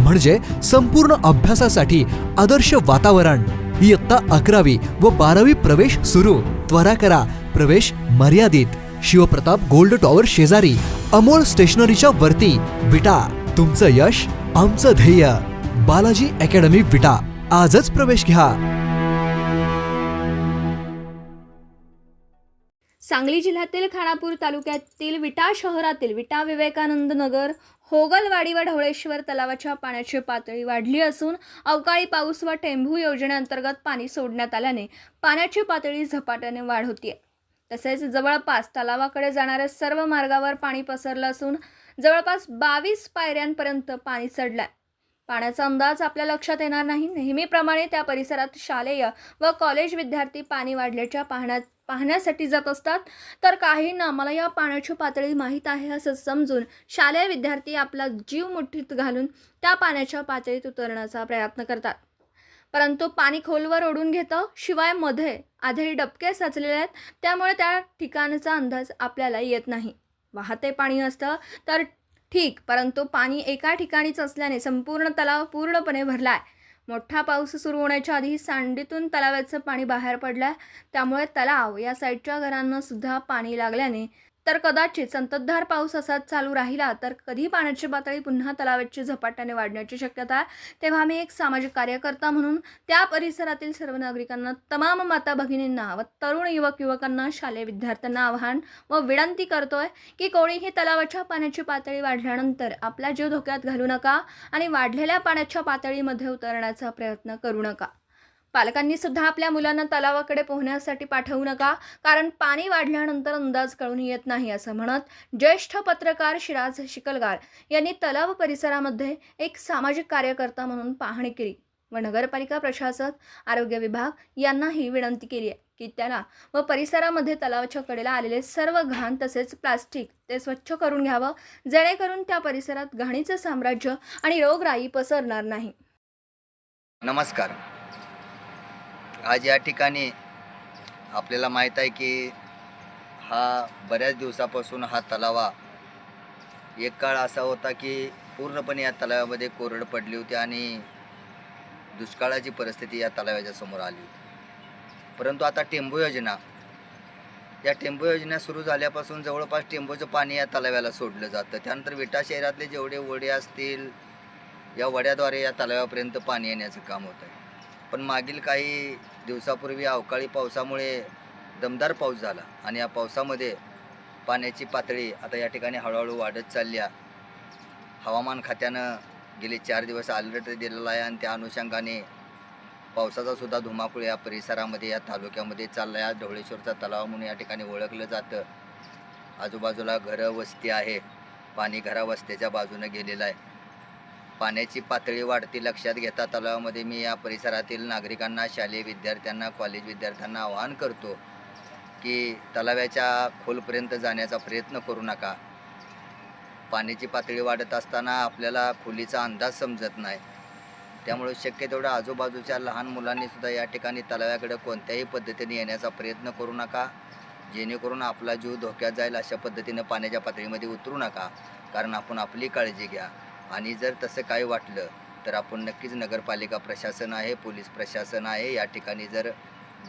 म्हणजे संपूर्ण अभ्यासासाठी आदर्श वातावरण. इयत्ता अकरावी व बारावी प्रवेश सुरू. त्वरा करा. प्रवेश मर्यादित. शिवप्रताप गोल्ड टॉवर शेजारी. अमोल स्टेशनरीच्या वरती. विटा. तुमचं यश आमचं ध्येय. बालाजी अकॅडमी विटा. आजच प्रवेश घ्या. सांगली जिल्ह्यातील खानापूर तालुक्यातील विटा शहरातील विटा विवेकानंद नगर होगलवाडी व ढवळेश्वर तलावाच्या पाण्याची पातळी वाढली असून अवकाळी पाऊस व टेंभू योजनेअंतर्गत पाणी सोडण्यात आल्याने पाण्याची पातळी झपाट्याने वाढ होतीये. तसेच जवळपास तलावाकडे जाणाऱ्या सर्व मार्गावर पाणी पसरलं असून जवळपास बावीस पायऱ्यांपर्यंत पाणी चढलंय पाण्याचा अंदाज आपल्या लक्षात येणार नाही. नेहमीप्रमाणे त्या परिसरात शालेय व कॉलेज विद्यार्थी पाणी वाढल्याच्या पाहण्यात पाहण्यासाठी जात असतात. तर काहींना मला या पाण्याची पातळी माहीत आहे असं समजून शालेय विद्यार्थी आपला जीव मुठीत घालून त्या पाण्याच्या पातळीत उतरण्याचा प्रयत्न करतात. परंतु पाणी खोलवर ओढून घेतं शिवायमध्ये आधे डबके साचलेले आहेत त्यामुळे त्या ठिकाणचा अंदाज आपल्याला येत नाही. वाहते पाणी असतं तर ठीक परंतु पाणी एका ठिकाणीच असल्याने संपूर्ण तलाव पूर्णपणे भरला आहे मोठा पाऊस सुरू होण्याच्या आधी सांडीतून तलावाचं पाणी बाहेर पडलंय. त्यामुळे तलाव या साईडच्या घरांना सुद्धा पाणी लागल्याने तर कदाचित संततधार पाऊस असाच चालू राहिला तर कधी पाण्याची पातळी पुन्हा तलावाची झपाट्याने वाढण्याची शक्यता आहे? तेव्हा मी एक सामाजिक कार्यकर्ता म्हणून त्या परिसरातील सर्व नागरिकांना तमाम माता भगिनींना व तरुण युवक युवकांना शालेय विद्यार्थ्यांना आव्हान व विनंती करतोय की कोणीही तलावाच्या पाण्याची पातळी वाढल्यानंतर आपला जीव धोक्यात घालू नका आणि वाढलेल्या पाण्याच्या पातळीमध्ये उतरण्याचा प्रयत्न करू नका. पालकांनी सुद्धा आपल्या मुलांना तलावाकडे पोहण्यासाठी पाठवू नका कारण पाणी वाढल्यानंतर अंदाज कळून येत नाही असं म्हणत ज्येष्ठ पत्रकार शिराज शिकलगार यांनी तलाव परिसरामध्ये एक सामाजिक कार्यकर्ता म्हणून पाहणी केली व नगरपालिका प्रशासक आरोग्य विभाग यांनाही विनंती केली आहे की त्याला व परिसरामध्ये तलावाच्या कडेला आलेले सर्व घाण तसेच प्लास्टिक ते स्वच्छ करून घ्यावं जेणेकरून त्या परिसरात घाणीचं साम्राज्य आणि रोगराई पसरणार नाही. नमस्कार. आज या ठिकाणी आपल्याला माहीत आहे की हा बऱ्याच दिवसापासून हा तलावा एक काळ असा होता की पूर्णपणे या तलावामध्ये कोरड पडली होती आणि दुष्काळाची परिस्थिती या तलावाच्या समोर आली होती. परंतु आता टेंबू योजना या टेंबू योजना सुरू झाल्यापासून जवळपास टेंबूचं पाणी या तलाव्याला सोडलं जातं. त्यानंतर विटा शहरातले जेवढे वडे असतील या वड्याद्वारे या तलावापर्यंत पाणी येण्याचं काम होतं आहे पण मागील काही दिवसापूर्वी अवकाळी पावसामुळे दमदार पाऊस झाला आणि या पावसामध्ये पाण्याची पातळी आता या ठिकाणी हळूहळू वाढत चालली आहे. हवामान खात्यानं गेले चार दिवस अलर्ट दिलेला आहे आणि त्या अनुषंगाने पावसाचा सुद्धा धुमाकूळ या परिसरामध्ये या तालुक्यामध्ये चालला आहे ढवळेश्वरचा तलाव म्हणून या ठिकाणी ओळखलं जातं. आजूबाजूला घरं वस्ती आहे. पाणी घरा वस्त्याच्या बाजूनं गेलेलं आहे. पाण्याची पातळी वाढती लक्षात घेता तलावामध्ये मी या परिसरातील नागरिकांना शालेय विद्यार्थ्यांना कॉलेज विद्यार्थ्यांना आवाहन करतो की तलाव्याच्या खोलपर्यंत जाण्याचा प्रयत्न करू नका. पाण्याची पातळी वाढत असताना आपल्याला खोलीचा अंदाज समजत नाही. त्यामुळे शक्य तेवढं आजूबाजूच्या लहान मुलांनीसुद्धा या ठिकाणी तलाव्याकडे कोणत्याही पद्धतीने येण्याचा प्रयत्न करू नका. जेणेकरून आपला जीव धोक्यात जाईल अशा पद्धतीनं पाण्याच्या पातळीमध्ये उतरू नका. कारण आपण आपली काळजी घ्या. आणि जर तसं काय वाटलं तर आपण नक्कीच नगरपालिका प्रशासन आहे पोलीस प्रशासन आहे या ठिकाणी जर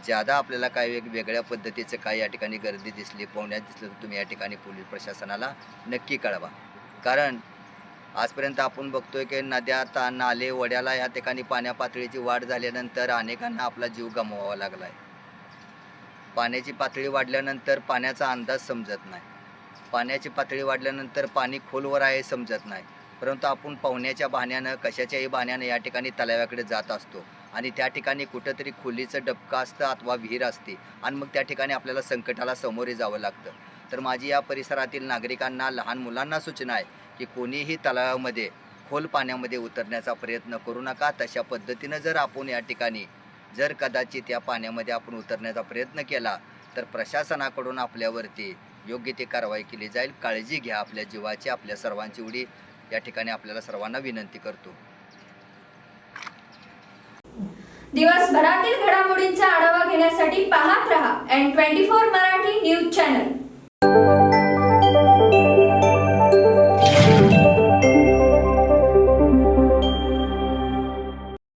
ज्यादा आपल्याला काही वेगवेगळ्या पद्धतीचं काही या ठिकाणी गर्दी दिसली पोहण्यात दिसलं तर तुम्ही या ठिकाणी पोलीस प्रशासनाला नक्की कळवा. कारण आजपर्यंत आपण बघतोय की नद्या ता नाले वड्याला या ठिकाणी पाण्या पातळीची वाढ झाल्यानंतर अनेकांना आपला जीव गमवावा लागला आहे पाण्याची पातळी वाढल्यानंतर पाण्याचा अंदाज समजत नाही. पाण्याची पातळी वाढल्यानंतर पाणी खोलवर आहे समजत नाही. परंतु आपण पाहुण्याच्या बहाण्यानं कशाच्याही बहाण्यानं या ठिकाणी तलाव्याकडे जात असतो. आणि त्या ठिकाणी कुठंतरी खोलीचं डबका असतं अथवा विहीर असते. आणि मग त्या ठिकाणी आपल्याला संकटाला सामोरे जावं लागतं. तर माझी या परिसरातील नागरिकांना लहान मुलांना सूचना आहे की कोणीही तलावामध्ये खोल पाण्यामध्ये उतरण्याचा प्रयत्न करू नका. तशा पद्धतीनं जर आपण या ठिकाणी जर कदाचित या पाण्यामध्ये आपण उतरण्याचा प्रयत्न केला तर प्रशासनाकडून आपल्यावरती योग्य ती कारवाई केली जाईल. काळजी घ्या आपल्या जीवाची आपल्या सर्वांची उडी. या ठिकाणी आपल्याला सर्वांना विनंती करतो. दिवसभरातील घडामोडींचा आढावा घेण्यासाठी पाहत रहा N twenty four Marathi news channel